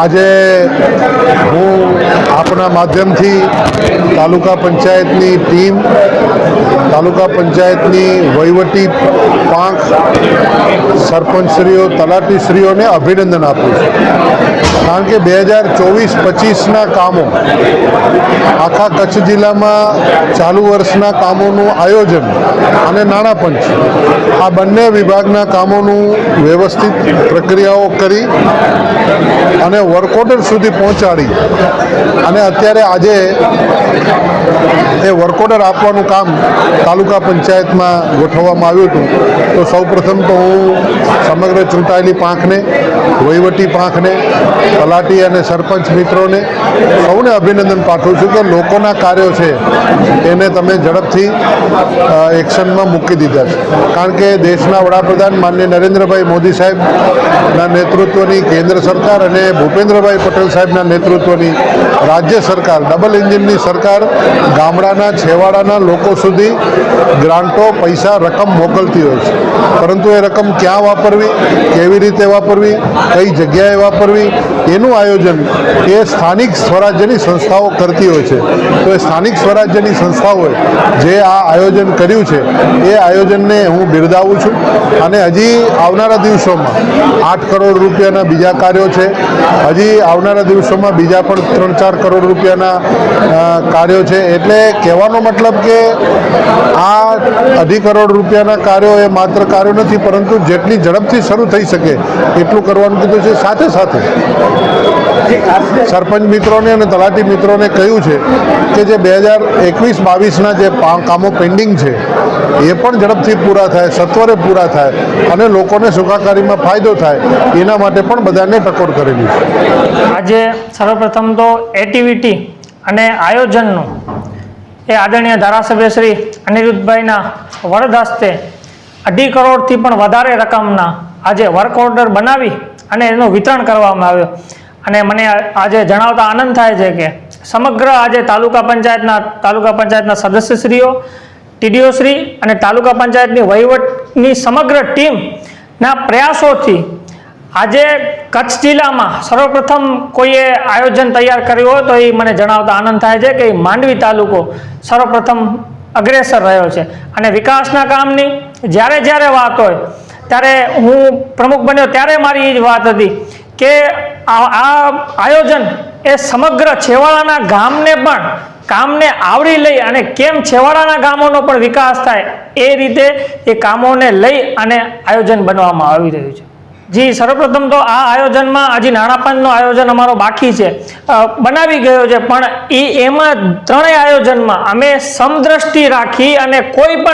આજે હું આપના માધ્યમથી તાલુકા પંચાયતની ટીમ, તાલુકા પંચાયતની વહીવટી પાંખ, સરપંચશ્રીઓ, તલાટીશ્રીઓને અભિનંદન આપું છું. કારણ કે બે હજાર ચોવીસ, પચીસના કામો આખા કચ્છ જિલ્લામાં ચાલુ વર્ષના કામોનું આયોજન અને નાણાં પંચ આ બંને વિભાગના કામોનું વ્યવસ્થિત પ્રક્રિયાઓ કરી અને વર્ક સુધી પહોંચાડી. અને અત્યારે આજે એ વર્ક ઓર્ડર આપવાનું કામ તાલુકા પંચાયતમાં ગોઠવવામાં આવ્યું હતું. તો સૌપ્રથમ તો હું સમગ્ર ચૂંટાયેલી પાંખને, વહીવટી પાંખને, તલાટી અને સરપંચ મિત્રોને સૌને અભિનંદન પાઠવું છું કે લોકોના કાર્યો છે એને તમે ઝડપથી એક્શનમાં મૂકી દીધા છે. કારણ કે દેશના વડાપ્રધાન માનનીય નરેન્દ્રભાઈ મોદી સાહેબના નેતૃત્વની કેન્દ્ર સરકાર અને ભૂપેન્દ્રભાઈ પટેલ સાહેબના નેતૃત્વની રાજ્ય સરકાર, ડબલ એન્જિનની સરકાર ગામડાના છેવાડાના લોકો સુધી ગ્રાન્ટો, પૈસા, રકમ મોકલતી હોય છે. પરંતુ એ રકમ ક્યાં વાપરવી, કેવી રીતે વાપરવી, કઈ જગ્યાએ વાપરવી, એનું આયોજન એ સ્થાનિક સ્વરાજ્યની સંસ્થાઓ કરતી હોય છે. તો એ સ્થાનિક સ્વરાજ્યની સંસ્થાઓએ જે આ આયોજન કર્યું છે, એ આયોજનને હું બિરદાવું છું. અને હજી આવનારા દિવસોમાં આઠ કરોડ રૂપિયાના બીજા કાર્યો છે. હજી આવનારા દિવસોમાં બીજા પણ ત્રણ ચાર કરોડ રૂપિયાના કાર્યો છે. એટલે કહેવાનો મતલબ કે આ અઢી કરોડ રૂપિયાના કાર્યો એ માત્ર કાર્યો નથી, પરંતુ જેટલી ઝડપથી શરૂ થઈ શકે એટલું કરવાનું કીધું છે. સાથે સાથે સરપંચ મિત્રોને અને તલાટી મિત્રોને કહ્યું છે કે જે બે હજાર એકવીસ બાવીસના જે કામો પેન્ડિંગ છે, એ પણ ઝડપથી પૂરા થાય, સત્વરે પૂરા થાય અને લોકોને સુખાકારીમાં ફાયદો થાય, એના માટે પણ બધાને ટકોર કરેલી છે. આજે સર્વપ્રથમ તો એક્ટિવિટી અને આયોજનનું એ આદરણીય ધારાસભ્ય શ્રી અનિરુદ્ધભાઈના વરદ હસ્તે અઢી કરોડથી પણ વધારે રકમના આજે વર્ક ઓર્ડર બનાવી અને એનું વિતરણ કરવામાં આવ્યું. અને મને આજે જણાવતા આનંદ થાય છે કે સમગ્ર આજે તાલુકા પંચાયતના તાલુકા પંચાયતના સદસ્યશ્રીઓ ટીડીઓશ્રી અને તાલુકા પંચાયતની વહીવટની સમગ્ર ટીમના પ્રયાસોથી આજે કચ્છ જિલ્લામાં સર્વપ્રથમ કોઈએ આયોજન તૈયાર કર્યું હોય તો એ મને જણાવતા આનંદ થાય છે કે માંડવી તાલુકો સર્વપ્રથમ અગ્રેસર રહ્યો છે. અને વિકાસના કામની જ્યારે જ્યારે વાત હોય, ત્યારે હું પ્રમુખ બન્યો ત્યારે મારી એ જ વાત હતી કે આ આયોજન એ સમગ્ર છેવાડાના ગામને પણ, કામને આવરી લઈ અને કેમ છેવાડાના ગામોનો પણ વિકાસ થાય એ રીતે એ કામોને લઈ અને આયોજન બનવામાં આવી રહ્યું છે. જી, સર્વપ્રથમ તો આ આયોજનમાં હજી નાણાપંચનું આયોજન અમારો બાકી છે. બનાવી ગયો છે, પણ એ એમાં ત્રણેય આયોજનમાં અમે સમદ્રષ્ટિ રાખી અને કોઈ પણ